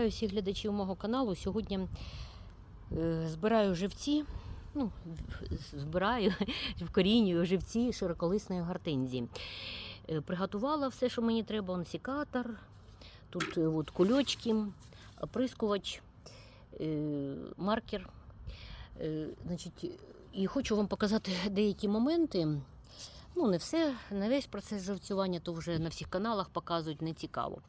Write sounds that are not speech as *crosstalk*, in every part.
Вітаю всіх глядачів мого каналу. Сьогодні е, збираю живці. Ну, збираю, *laughs* вкорінюю живці широколисної гортензії. Е, Приготувала все, що мені треба. Он секатор, тут е, от кульочки, оприскувач, маркер. Значить, і хочу вам показати деякі моменти. Ну, не все, не весь процес живцювання, то вже на всіх каналах показують, не цікаво.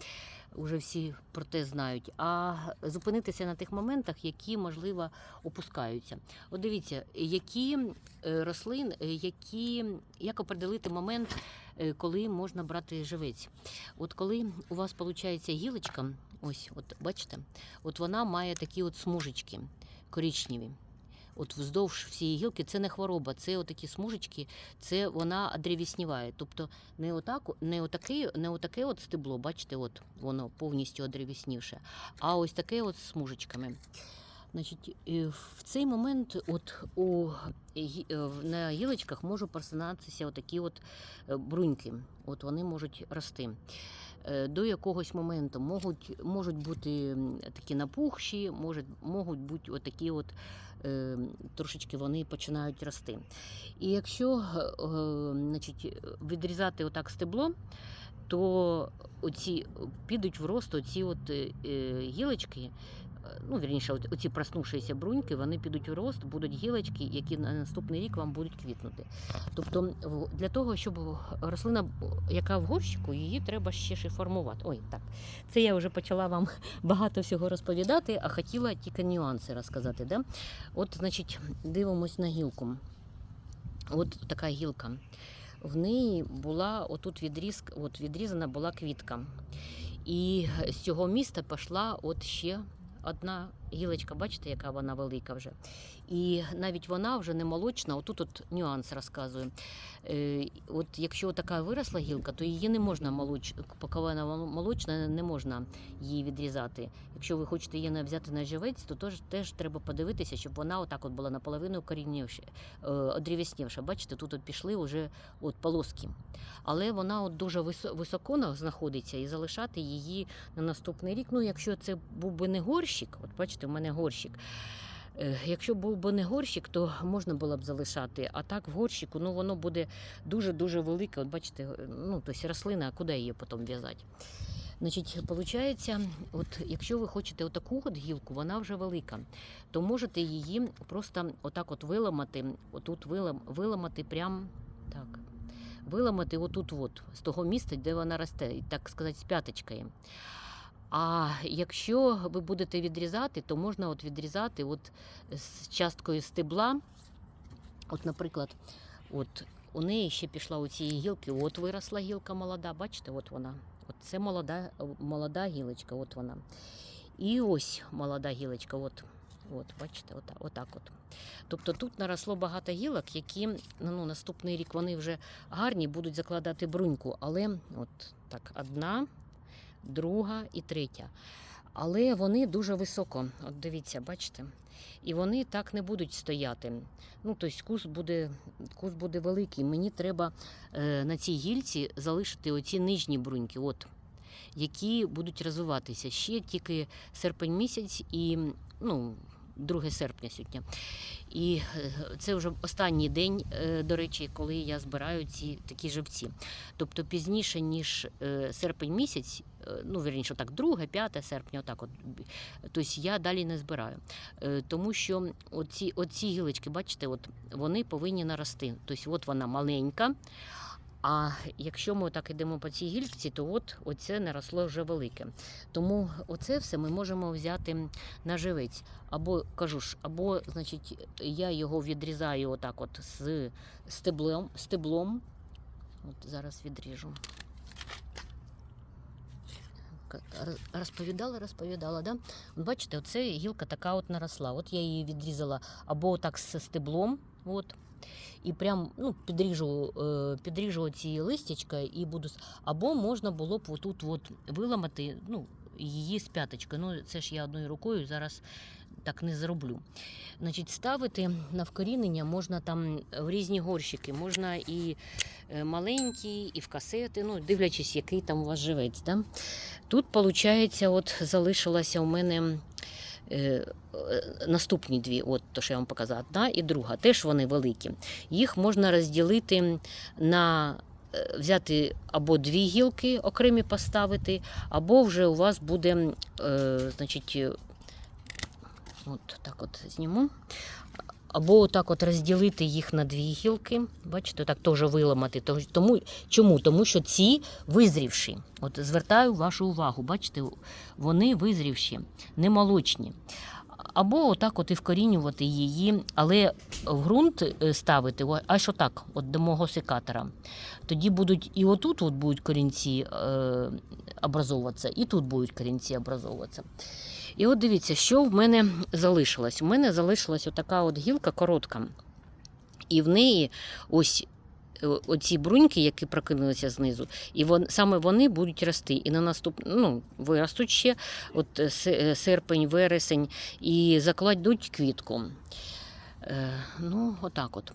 Уже всі про те знають. А зупинитися на тих моментах, які, можливо, опускаються. От дивіться, які е, рослин, е, які, як определити момент, е, коли можна брати живець. От коли у вас виходить гілочка, ось, от бачите, от вона має такі от смужечки коричневі. От вздовж всієї гілки це не хвороба, це отакі смужечки, це вона одревісніває. Тобто не отак, не отаке, не отаке от стебло, бачите, от воно повністю одревіснівше, а ось таке от з смужечками. Значить, в цей момент от у е, на гілочках можуть просинатися отакі от е, бруньки. От вони можуть рости. Е, До якогось моменту можуть, можуть бути такі напухші, можуть, можуть бути отакі от е, трошечки вони починають рости. І якщо е, значить, відрізати отак стебло, то оці підуть в рост оці от е, гілочки, ну, вірніше, оці проснувшіся бруньки, вони підуть в рост, будуть гілочки, які на наступний рік вам будуть квітнути. Тобто, для того, щоб рослина, яка в горщику, її треба ще ще формувати. Ой, так. Це я вже почала вам *laughs* багато всього розповідати, а хотіла тільки нюанси розказати. Да? От, значить, дивимось на гілку. От така гілка. В неї була отут відріз, от відрізана була квітка. І з цього міста пішла от ще одна гілочка, бачите, яка вона велика вже. І навіть вона вже не молочна, отут от нюанс розказую. Е, от якщо така виросла гілка, то її не можна молоч... поки вона молочна, не можна її відрізати. Якщо ви хочете її взяти на живець, то теж, теж треба подивитися, щоб вона отак от була наполовину коріннівша, е, одрівіснівша. Бачите, тут от пішли вже от полоски. Але вона от дуже високо знаходиться і залишати її на наступний рік. Ну, якщо це був би не горщик, от бачите, в мене горщик. Е, Якщо був би не горщик, то можна було б залишати. А так в горщику ну, воно буде дуже-дуже велике. От бачите, е, ну, тобто рослина, а куди її потім в'язати? Значить, виходить, от якщо ви хочете отаку от гілку, вона вже велика, то можете її просто отак от виламати, отут вилам, виламати прям так. Виламати отут от, з того місця, де вона росте, так сказати, з п'яточкою. А якщо ви будете відрізати, то можна от відрізати от з часткою стебла. От, наприклад, от у неї ще пішла у цієї гілки, от виросла гілка молода, бачите, от вона. От це молода, молода гілочка, от вона. І ось молода гілочка, от. От, бачите, отак, отак от. Тобто тут наросло багато гілок, які ну, наступний рік вони вже гарні, будуть закладати бруньку. Але от так, одна, друга і третя. Але вони дуже високо. От дивіться, бачите? І вони так не будуть стояти. Ну, тобто куст буде, куст буде великий. Мені треба е, на цій гільці залишити оці нижні бруньки, от, які будуть розвиватися. Ще тільки серпень місяць і ну, 2 серпня сьогодні. І е, це вже останній день, е, до речі, коли я збираю ці такі живці. Тобто пізніше, ніж е, серпень місяць, ну, вірніше, так, 2, 5 серпня, отак от. Тобто я далі не збираю. Е, Тому що оці, оці гілочки, бачите, от, вони повинні нарости. Тобто от вона маленька. А якщо ми так йдемо по цій гілці, то от оце наросло вже велике. Тому оце все ми можемо взяти на живець. Або кажу ж, або значить, я його відрізаю отак, от з стеблом. стеблом. От зараз відріжу. К- роз- Розповідала, розповідала, да? От бачите, оце гілка така от наросла. От я її відрізала або так з стеблом, от, і прям ну, підріжу, е, підріжу ці листячка і буду. Або можна було б отут от виламати ну, її з п'яточки. Ну, це ж я одною рукою зараз так не зроблю. Значить, ставити на вкорінення можна там в різні горщики, можна і е, маленькі, і в касети, ну, дивлячись, який там у вас живець. Да? Тут, виходить, от залишилася у мене. е, е, Наступні дві, от то, що я вам показала, да? і друга, теж вони великі. Їх можна розділити на е, взяти або дві гілки окремі поставити, або вже у вас буде, е, значить, е, от так от зніму. Або так от розділити їх на дві гілки. Бачите, так теж виламати. Тому, чому? Тому що ці визрівші. От звертаю вашу увагу, бачите, вони визрівші, не молочні. Або отак от і вкорінювати її, але в ґрунт е, ставити аж отак, от до мого секатора. Тоді будуть і отут от будуть корінці е, образовуватися, і тут будуть корінці образовуватися. І от дивіться, що в мене залишилось. У мене залишилась отака от гілка коротка. І в неї ось е, оці бруньки, які прокинулися знизу, і вон, саме вони будуть рости. І на наступ, ну, виростуть ще от е, е, серпень, вересень, і закладуть квітку. Ну, отак от.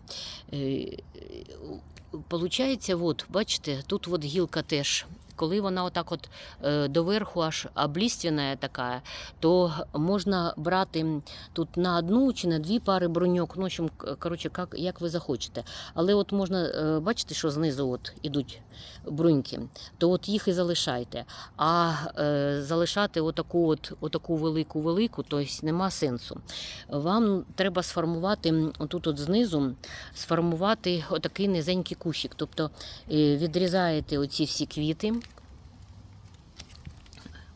Получається, от, бачите, тут от гілка теж. Коли вона отак от е, доверху аж обліствяна така, то можна брати тут на одну чи на дві пари броньок, ну, к- коротше, як, як ви захочете. Але от можна, е, бачите, що знизу от ідуть бруньки, то от їх і залишайте. А е, залишати отаку от, отаку велику-велику, тобто нема сенсу. Вам треба сформувати отут от знизу, сформувати отакий низенький кущик. Тобто е, відрізаєте оці всі квіти.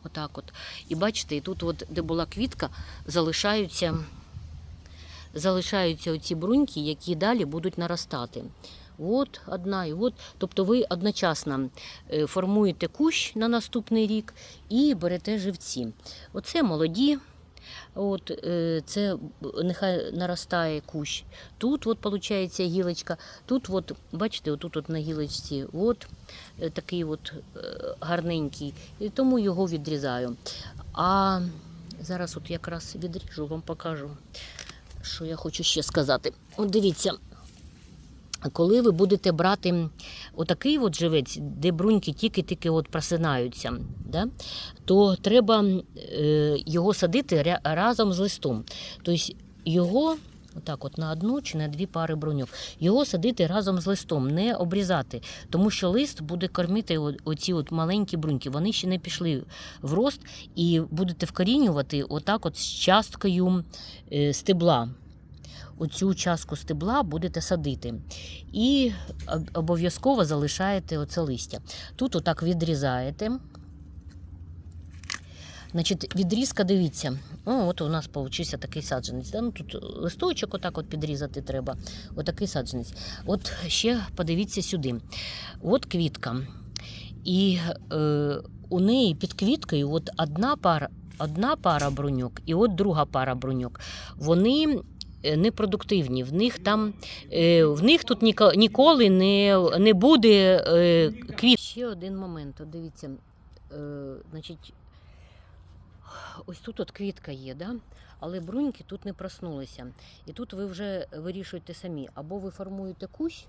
Отак от. І бачите, і тут, от, де була квітка, залишаються, залишаються оці бруньки, які далі будуть наростати. От одна і от. Тобто ви одночасно е, формуєте кущ на наступний рік і берете живці. Оце молоді. От, е, це нехай наростає кущ. Тут от, виходить гілочка. Тут, от, бачите, отут от на гілочці от, е, такий от, е, гарненький. І тому його відрізаю. А зараз от якраз відріжу, вам покажу, що я хочу ще сказати. От дивіться. Коли ви будете брати отакий от живець, де бруньки тільки-тільки от просинаються, да, то треба е, його садити ря- разом з листом. Тобто його отак от на одну чи на дві пари бруньок, його садити разом з листом, не обрізати, тому що лист буде кормити оці от маленькі бруньки. Вони ще не пішли в рост і будете вкорінювати отак от з часткою е, стебла оцю частку стебла будете садити. І обов'язково залишаєте оце листя. Тут отак відрізаєте. Значить, відрізка, дивіться. О, от у нас получився такий саджанець. Ну, тут листочок отак от підрізати треба. Отакий саджанець. От ще подивіться сюди. От квітка. І е, у неї під квіткою от одна пара, одна пара бруньок і от друга пара бруньок. Вони непродуктивні. В них там е, в них тут ніколи не, не буде е, квіт. Ще один момент. Дивіться, е, значить, ось тут от квітка є, да? але бруньки тут не проснулися. І тут ви вже вирішуєте самі. Або ви формуєте кущ,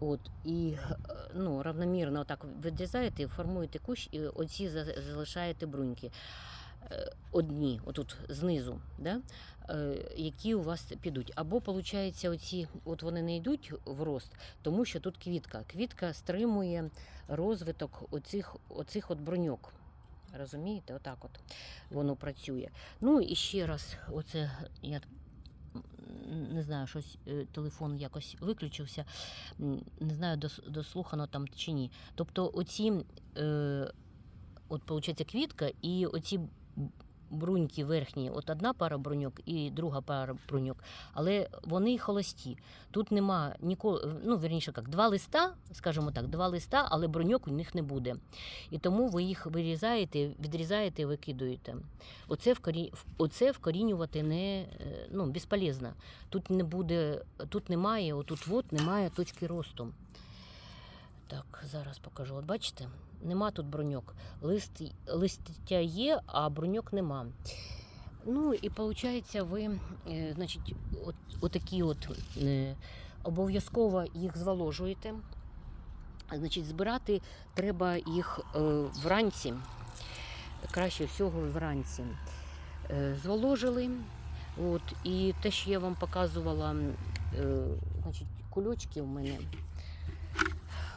от, і е, ну, равномірно так відрізаєте, формуєте кущ, і оці за- залишаєте бруньки. Одні, отут знизу, да? е, які у вас підуть. Або, виходить, оці, от вони не йдуть в рост, тому що тут квітка. Квітка стримує розвиток оцих, оцих от бруньок. Розумієте, отак от воно працює. Ну і ще раз, оце я не знаю, щось е, телефон якось виключився. Не знаю, дослухано там чи ні. Тобто, оці, е, от виходить, квітка і оці бруньки верхні, от одна пара бруньок і друга пара бруньок, але вони холості. Тут нема ніколи, ну вірніше як, два листа, скажімо так, два листа, але бруньок у них не буде. І тому ви їх вирізаєте, відрізаєте викидуєте. Оце, вкорі... Оце вкорінювати не е, ну, безполезно. Тут не буде, тут немає, отут от немає точки росту. Так, зараз покажу. От бачите, нема тут броньок. Лист, листя є, а броньок нема. Ну і виходить, ви, е, значить, от, отакі от е, обов'язково їх зволожуєте. Значить, збирати треба їх е, вранці, краще всього вранці. Зволожили. От, і те, що я вам показувала, значить, кульочки у мене.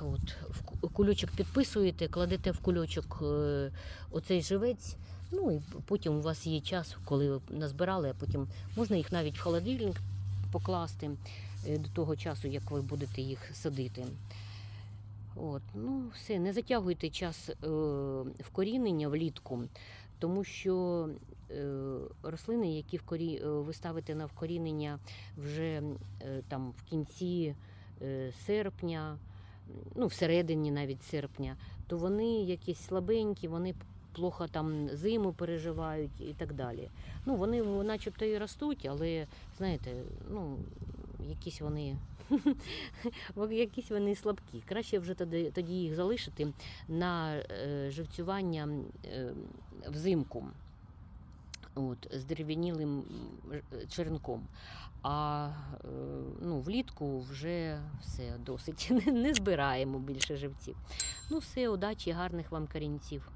От, в ку- кульочок підписуєте, кладете в кульочок е, оцей живець. Ну і потім у вас є час, коли ви назбирали, а потім можна їх навіть в холодильник покласти е, до того часу, як ви будете їх садити. От, ну, все, не затягуйте час е, вкорінення влітку, тому що е, рослини, які вкорі... е, ви ставите на вкорінення вже е, там в кінці е, серпня, ну, всередині навіть серпня, то вони якісь слабенькі, вони плохо там зиму переживають і так далі. Ну, вони начебто і ростуть, але знаєте, ну, якісь вони. *laughs* Якісь вони слабкі. Краще вже тоді, тоді їх залишити на е, живцювання е, взимку от, з дерев'янілим черенком. А е, ну, влітку вже все досить. *laughs* Не збираємо більше живців. Ну, все, удачі, гарних вам корінців.